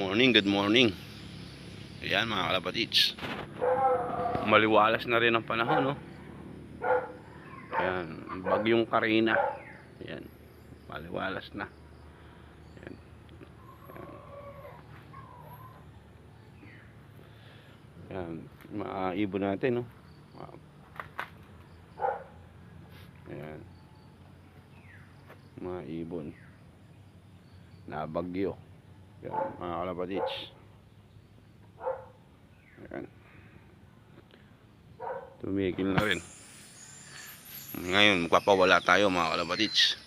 Morning, good morning. Ayan mga kalapatids. Maliwalas na rin ang panahon, no? Ayan, bagyong Karina. Ayan, maliwalas na. Ayan. Ayan, mga ibon natin, no? Ayan. Mga ibon. Nabagyo. Yan, mga kalapatids. Ayan. Tumigil na rin. Ngayon, magpapawala tayo mga kalapatids.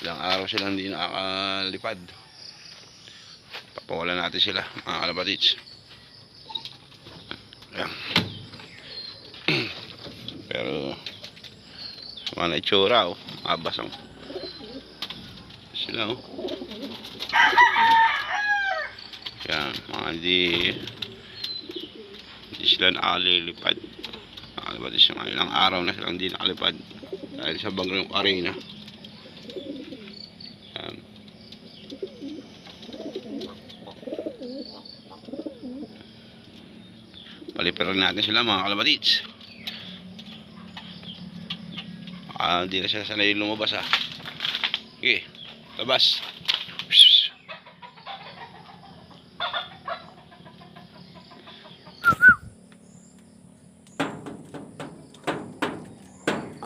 Ilang araw silang hindi nakakalipad. Papawala natin sila mga kalapatids. Ayan. Pero, mga itsura, oh. Abasang. Sila, oh. Yan, mga hindi hindi sila nakalilipad. Nakalipad sa mga ilang araw na silang hindi nakalipad dahil sa bagyong arena. Yan. Palipiran natin sila mga kalabatids. Ah, hindi na sila sanay lumabas ah. Okay, labas.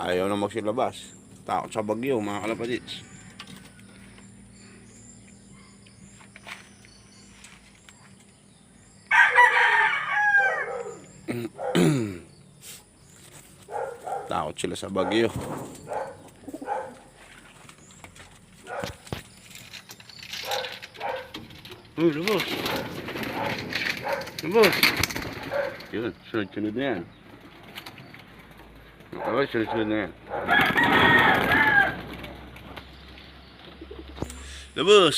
Ayaw na magsilabas. Takot sa bagyo, mga kalapatids. Takot sila sa bagyo. Uy, labas. Labas. Yun, sunod-sunod na yan. Labas, sunod-sunod na yan. Labas.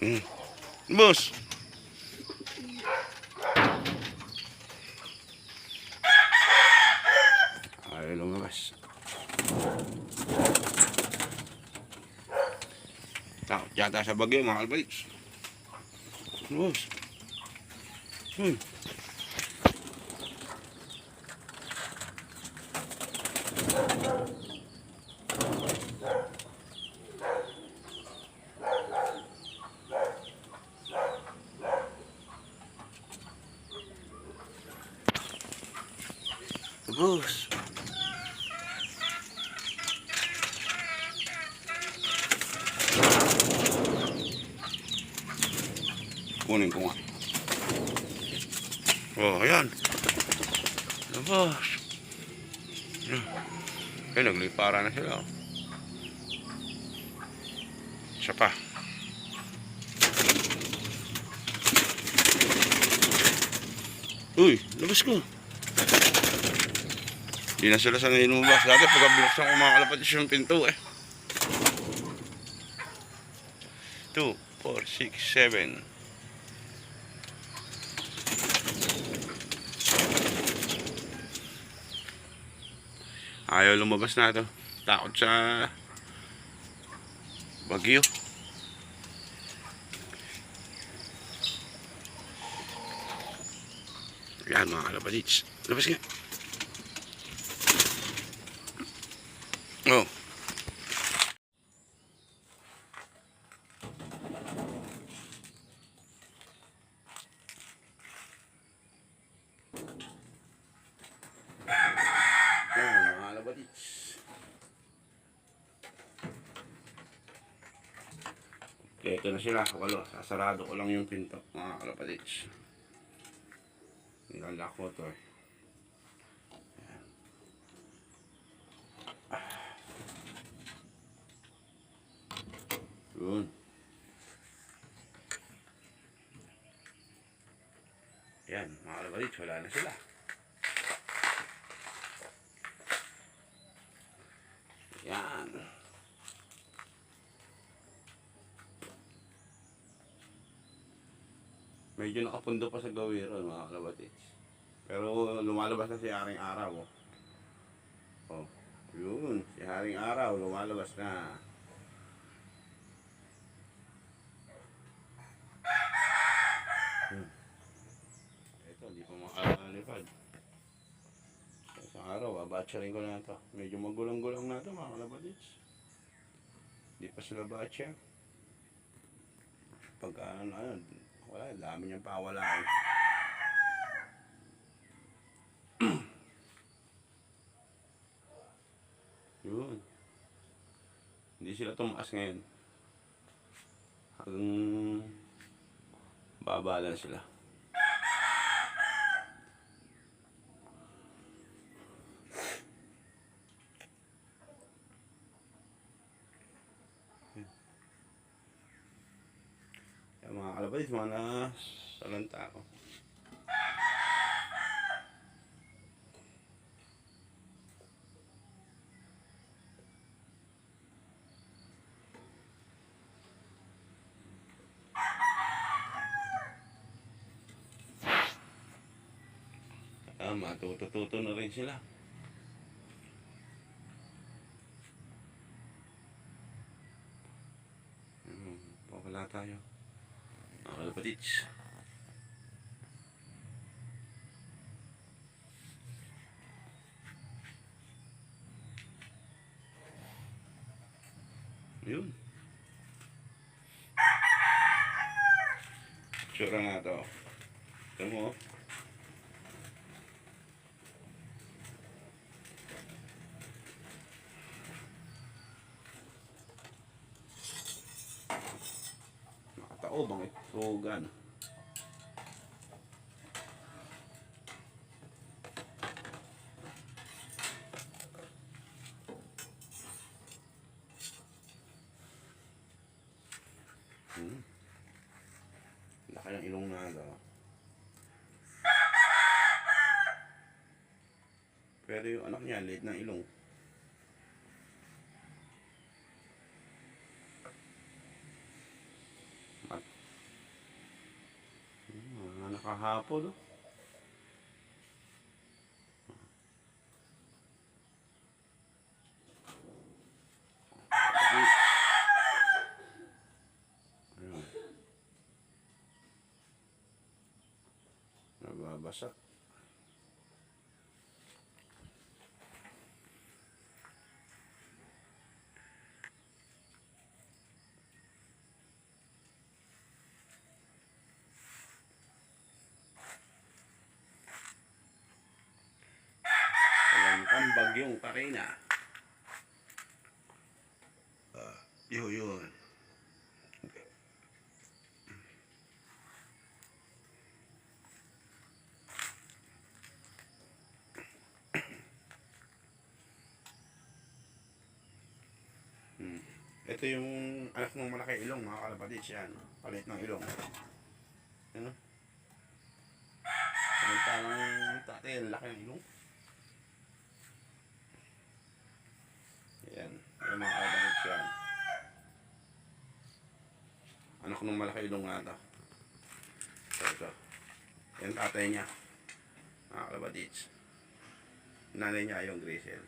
Hmm. Labas. Ayaw lumabas. Takot yata sa bagyo mga kalbaliks. Labas. Hmm. Labas. Kunin ko nga. Oh, ayan. Labas. Ayan, naglipara na sila. oh. Isa pa. Uy, labas ko. Hindi na sila sanay lumabas. Dati pagka binuksan ko mga kalapatis yung pinto eh. 2, 4, 6, 7. Ayaw lumabas na ito. Takot sa bagyo. Yan mga kalapatits. Labas nga. Oh. Yan mga kalapatits. Okay, ito na sila. Walo. Sasarado ko lang yung pinto. Mga kalapatits. Nilalak ko to eh. Yun. Yan, mga kalapatits. Wala na sila. Yan. Medyo nakapundo pa sa gawiro, mga kalabatids. Pero lumalabas na si Haring Araw. Oh. oh. Yun, si Haring Araw, lumalabas na. Hmm. Ito, hindi pa makakalipad. Sa isang araw, babatcha rin ko na ito. Medyo magulang-gulang na ito, mga kalabatids. Hindi pa sila batcha. Pagka ano, ano, wala, dami niyang pawalaan. Yun. Hindi sila tumaas ngayon. Hanggang baba lang sila. Kalabais, mga nasalanta ako. Ah, matutututo na rin sila. Hmm, wala tayo. Kalapatits. Yun. Tsura nga to. Ito mo. Nakatao bang itogan? Hmm. Laki ng ilong na ito. Pero yung anak niya, late ng ilong. Ayun. Nababasa. Bagyong Karina. Ah, yun yun. Hmm. Ito yung anak ng malaki ilong, mga kalapatid siya. No? Palit ng ilong. Ano? Samantalang tatay, ang laki ng ilong. Yan. Yung mga kalapatid siya. Anak ng malaki ilong nga ito. Yan tatay niya. Mga kalapatid. Nanay niya yung Grisel.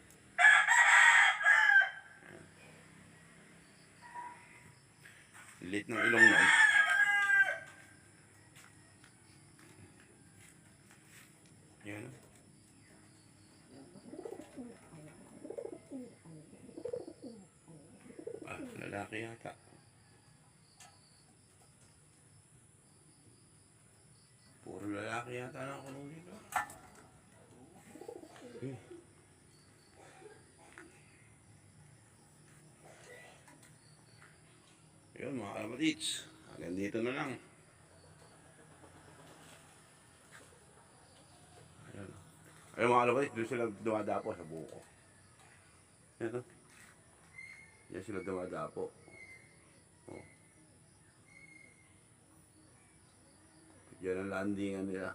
Lit ng ilong nun. Yan. Ah, lalaki yata. Puro lalaki yata na ako nung dito. Hmm. Yun mga kalapatits. Hanggang dito na lang. Ayan. Ayun mga kalapatits, doon sila dumadapo sa buko. Ayan o. Diyan sila dumadapo. Yan ang landingan ano nila.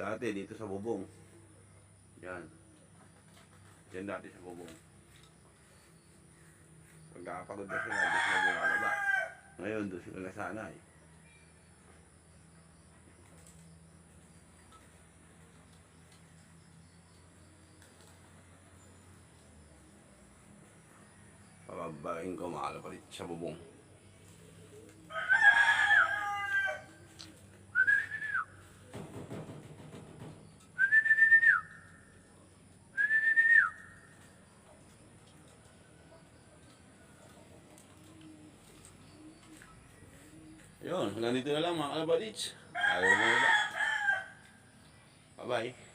Dati dito sa bubong. Yan. Yan dati sa bubong. Pag nakapagod na sila, doon sila bumalaba. Ngayon, doon sila nasanay. Eh. Pababaing ko maaala pa rin sa bubong. Yun, hanggang na lang mga kalabalits. Ayaw mo na. Bye-bye.